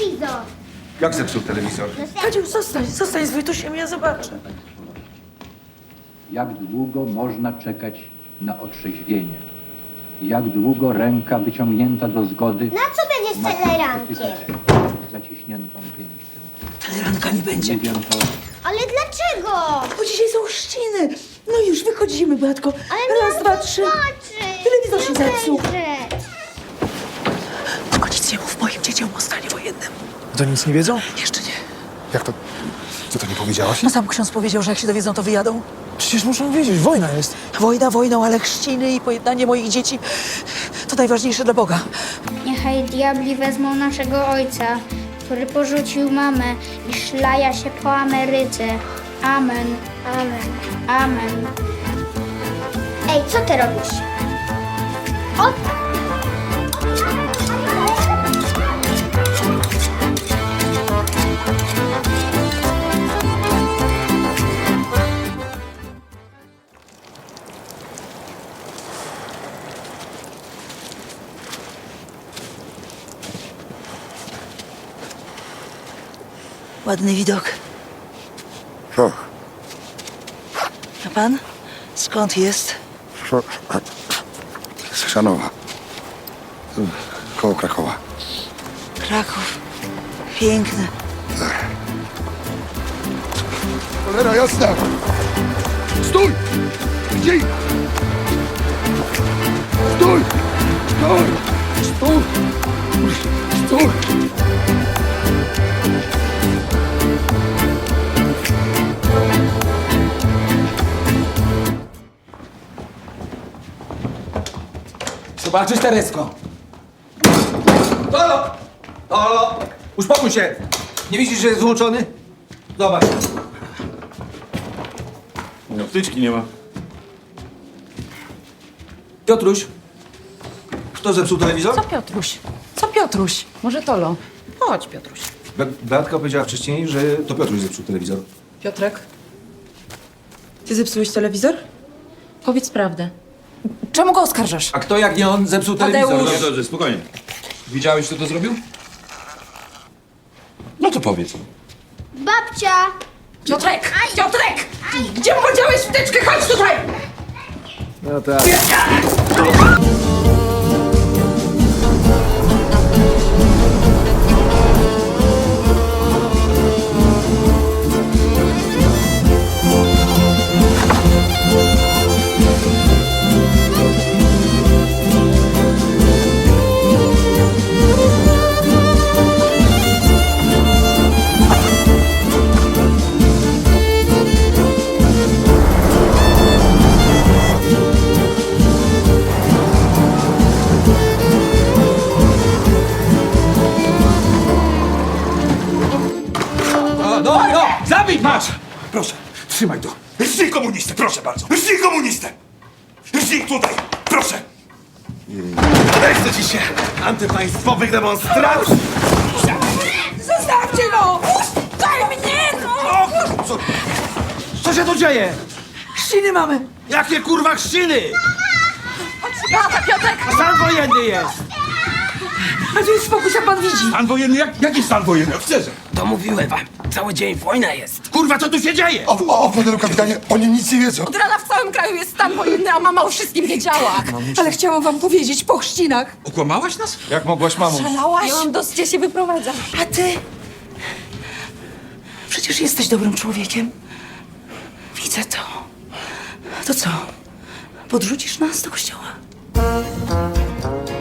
telewizor. Jak zepsuł telewizor? Kadziu, zostań, zostań z Wojtusiem, ja zobaczę. Jak długo można czekać na otrzeźwienie? Jak długo ręka wyciągnięta do zgody Na co będzie z ma telerankiem? zaciśniętą pięścią? Teleranka nie będzie. Nie wiem, to Ale dlaczego? Bo dzisiaj są chrzciny. No już, wychodzimy, Beatko. Ale Raz, miałam dwa, trzy. zobaczyć. Telewizor się zepsuł. będzie. Wojennym. To nic nie wiedzą? Jeszcze nie. Jak to? Co to nie powiedziałaś? No sam ksiądz powiedział, że jak się dowiedzą, to wyjadą. Przecież muszą wiedzieć, wojna jest. Wojna wojną, ale chrzciny i pojednanie moich dzieci to najważniejsze dla Boga. Niechaj diabli wezmą naszego ojca, który porzucił mamę i szlaja się po Ameryce. Amen, amen, amen. Ej, co ty robisz? O, Ładny widok. O, A pan? Skąd jest? z Chrzanowa. Tu, Koło Krakowa. Kraków. Piękny. Cholera jasna! Stój! Gdzie? Stój! Stój! Stój! Stój! Zobaczysz, Teresko. Halo! Halo! Uspokój się! Nie widzisz, że jest włączony? Zobacz. No, wtyczki nie ma. Piotruś, kto zepsuł telewizor? Co Piotruś? Co Piotruś? Może Tolo? Chodź, Piotruś. Be- Beatka powiedziała wcześniej, że to Piotruś zepsuł telewizor. Piotrek? Ty zepsułeś telewizor? Powiedz prawdę. Czemu go oskarżasz? A kto jak nie on zepsuł telewizor? Tadeusz! Dobrze, dobrze, spokojnie. Widziałeś, kto to zrobił? No to powiedz. babcia! Piotrek! Piotrek! Gdzie podziałeś wtyczkę? Chodź tutaj! No tak. No, no, no! Zabij! Masz! Proszę, Trzymaj to. rżnij komunistę, proszę bardzo. Rżnij komunistę! Rżnij tutaj, proszę. Nie chce ci się antypaństwowych demonstracji! Zostawcie go! Puszczaj mnie! No! Co, co się tu dzieje? Chrzciny mamy! Jakie kurwa chrzciny? Lata, Piotrek! Stan wojenny jest! A gdzie jest spokój, co pan widzi? Stan wojenny, jak, jaki stan wojenny? Oficerze! To mówiłem wam. Cały dzień wojna jest. Kurwa, co tu się dzieje? O, o, o, panie kapitanie, oni nic nie wiedzą. Od rana w całym kraju jest stan wojenny, a mama o wszystkim wiedziała. Ale chciałam wam powiedzieć po chrzcinach. Okłamałaś nas? Jak mogłaś, mamo? Szalałaś? Miałam dosyć, ja się wyprowadzam. A ty? Przecież jesteś dobrym człowiekiem. Widzę to. To co? Podrzucisz nas do kościoła?